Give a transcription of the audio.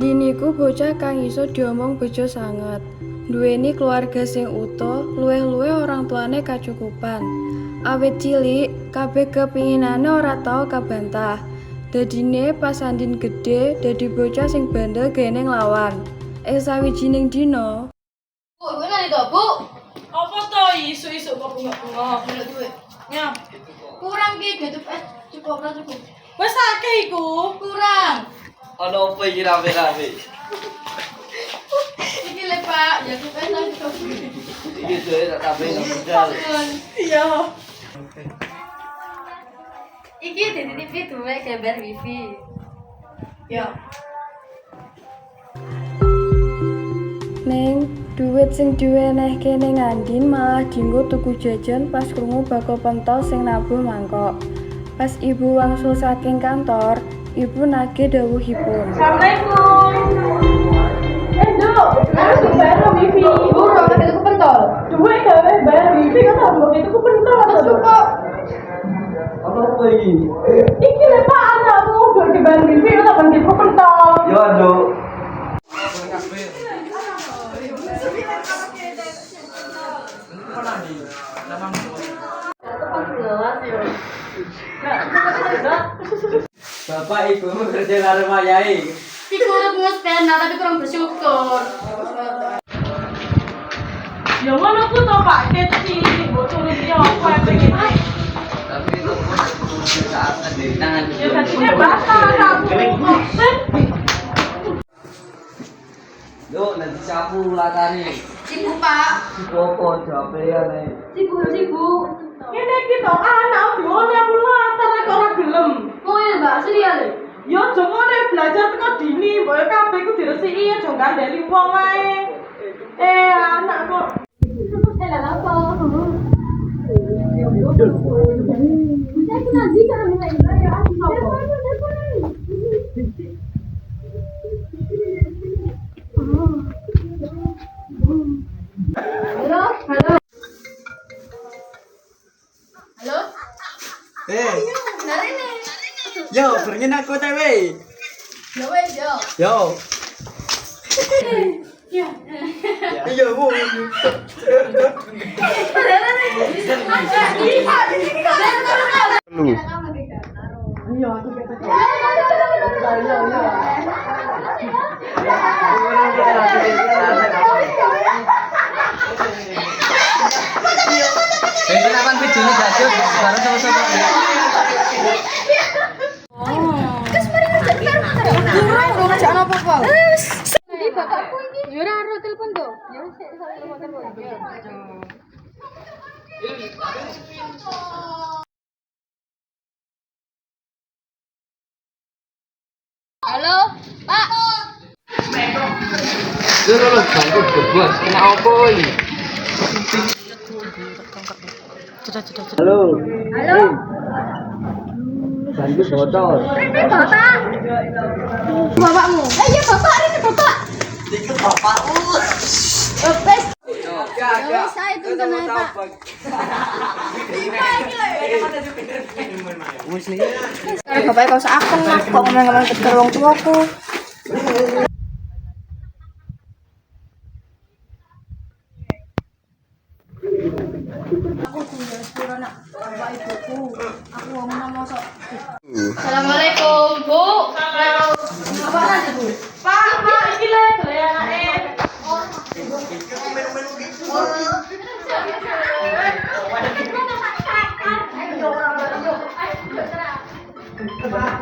iku bocah kang iso diomong bejo sanget. Duweni keluarga sing utuh, luweh-luweh orang tuane kacukupan. Awit cilik, kabeh kepinginane ora tau kabantah. Dadine pas Andin gede, dadi bocah sing bandel gene nglawan. Ing sawijining dina, Bu, nani to, Bu? Apa to isu-isu kok bunga-bunga? Belok duit. Ya. Kurang ki, gitu. Eh, cukup, ora cukup. Wes akeh iku. Kurang. Oh non, pas y laver, laver. Il est pas, il y a tout fait dans le temps. Il est tout fait dans le temps. Il est tout fait dans le temps. Il est tout Neng, duit sing duwe neh kene ngandin malah dienggo tuku jajan pas krungu bako pentol sing nabuh mangkok. Pas ibu wangsul saking kantor, ibu nagih dawuhipun. Assalamualaikum. Dok, harus bayar wifi. Bu, ora kate tuku pentol. Gawe bayar Terus kok apa iki? Iki le Pak anakmu dibayar. Yo, Nduk. Bapak ibu kerja karo mayai. Iki urut mus pena tapi kurang bersyukur. Ya ngono ku to Pak kecil, mbok turun dia apa yang pengen. Tapi itu saat tangan. Ya tadinya basah aku. Nduk, nanti sapu. Ibu, Pak. Popo jape ya nih. Ibu, ibu. Ini kita anak dione latar kok ora gelem. Mau ya, Mbak, sedia le. Ya aja ngene belajar teko dini, mbok kabeh ku diresiki aja gandeli wong ae. Eh anak kok Eh, lah apa? Mulai ya. Halo, halo. Halo? Eh, Nari nih. yo, pengen aku tewe. Ya wes, yo. Yo. Iya, Bu. Lu. Bareng sama-sama. Kurang dong ngajak apa-apa. Di bapakku ini. Ya ora ora telepon tuh. Ya wis saya telepon telepon. Halo, Pak. Lu lu bangku bebas, kena Halo. Halo. Bangku botol. Ini Bapak. Bapakmu. Eh, iya Bapak, ini Bapak. Itu bapak Oh, wes. Ya wes, saya tunggu naik, Pak. Eh, bapaknya kau seakan lah, kok ngomong-ngomong ke wong tuaku. 对吧。